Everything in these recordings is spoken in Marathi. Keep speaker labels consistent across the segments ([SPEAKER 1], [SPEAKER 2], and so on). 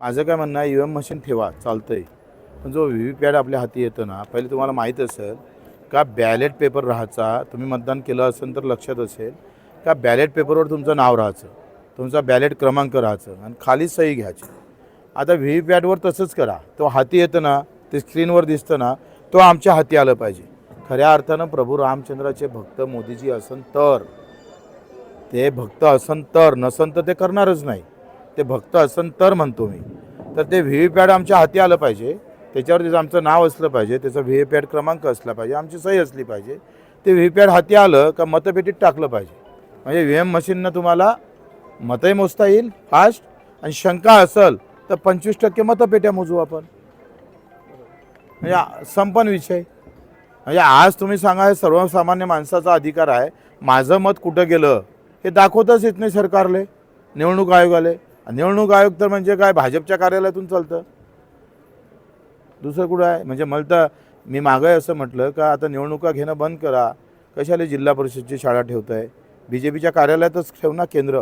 [SPEAKER 1] माझं काय म्हणणं आहे यू एम मशीन ठेवा चालतं आहे पण जो व्ही व्ही पॅड आपल्या हाती येतो ना पहिले तुम्हाला माहीत असेल का बॅलेट पेपर राहायचा तुम्ही मतदान केलं असेल तर लक्षात असेल का बॅलेट पेपरवर तुमचं नाव राहायचं तुमचा बॅलेट क्रमांक राहायचं आणि खाली सही घ्यायची. आता व्ही व्ही पॅडवर तसंच करा. तो हाती येतं ना ते स्क्रीनवर दिसतं ना तो आमच्या हाती आलं पाहिजे. खऱ्या अर्थानं प्रभू रामचंद्राचे भक्त मोदीजी असन तर ते भक्त असन तर नसन तर ते करणारच नाही. ते भक्त असन तर म्हणतो मी. तर ते व्ही व्ही पॅड आमच्या हाती आलं पाहिजे. त्याच्यावर त्याचं आमचं नाव असलं पाहिजे. त्याचा व्ही व्ही पॅड क्रमांक असला पाहिजे. आमची सही असली पाहिजे. ते व्ही व्ही पॅड हाती आलं का मतपेटीत टाकलं पाहिजे. म्हणजे व्ही एम मशीननं तुम्हाला मतही मोजता येईल फास्ट. आणि शंका असेल तर पंचवीस टक्के मतपेट्या मोजू आपण. म्हणजे संपन विषय. म्हणजे आज तुम्ही सांगा हे सर्वसामान्य माणसाचा अधिकार आहे. माझं मत कुठं गेलं? हे दाखवतच येत नाही सरकारले. निवडणूक आयोगाले. निवडणूक आयोग तर म्हणजे काय भाजपच्या कार्यालयातून चालतं. दुसरं कुठं आहे? म्हणजे मला तर मी मागं असं म्हटलं का आता निवडणुका घेणं बंद करा. कशाला जिल्हा परिषदची शाळा ठेवत आहे बी जे पीच्या कार्यालयातच ठेवणार ना केंद्र.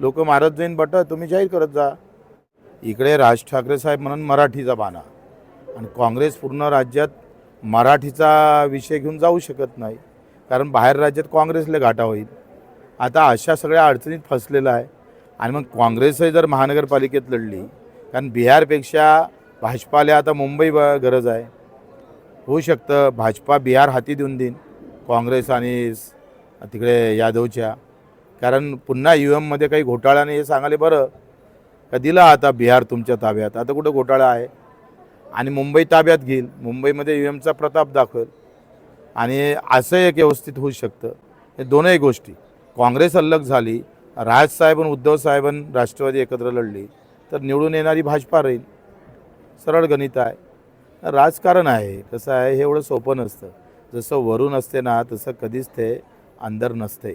[SPEAKER 1] लोक मारत जाईन बट तुम्ही जाहीर करत जा. इकडे राज ठाकरे साहेब म्हणून मराठीचा बाणा. आणि काँग्रेस पूर्ण राज्यात मराठीचा विषय घेऊन जाऊ शकत नाही. कारण बाहेर राज्यात काँग्रेसला घाटा होईल. आता अशा सगळ्या अडचणीत फसलेला आहे. आणि मग काँग्रेसही जर महानगरपालिकेत लढली कारण बिहारपेक्षा भाजपाला आता मुंबई ब- गरज आहे. होऊ शकतं भाजपा बिहार हाती देऊन देईन काँग्रेस आणि तिकडे यादवच्या. कारण पुन्हा यू एममध्ये काही घोटाळा नाही हे सांगाले बरं. का दिला आता बिहार तुमच्या ताब्यात? आता कुठं घोटाळा आहे? आणि मुंबई ताब्यात घेईल. मुंबईमध्ये यू एमचा प्रताप दाखवेल आणि असं एक व्यवस्थित होऊ शकतं. हे दोनही गोष्टी. काँग्रेस अलग झाली राजसाहेब आणि उद्धव साहेबां राष्ट्रवादी एकत्र लढली तर निवडून येणारी भाजपा राहील. सरळ गणित आहे. राजकारण आहे कसं आहे हे एवढं सोपं नसतं. जसं वरून असते ना तसं कधीच ते अंदर नसते.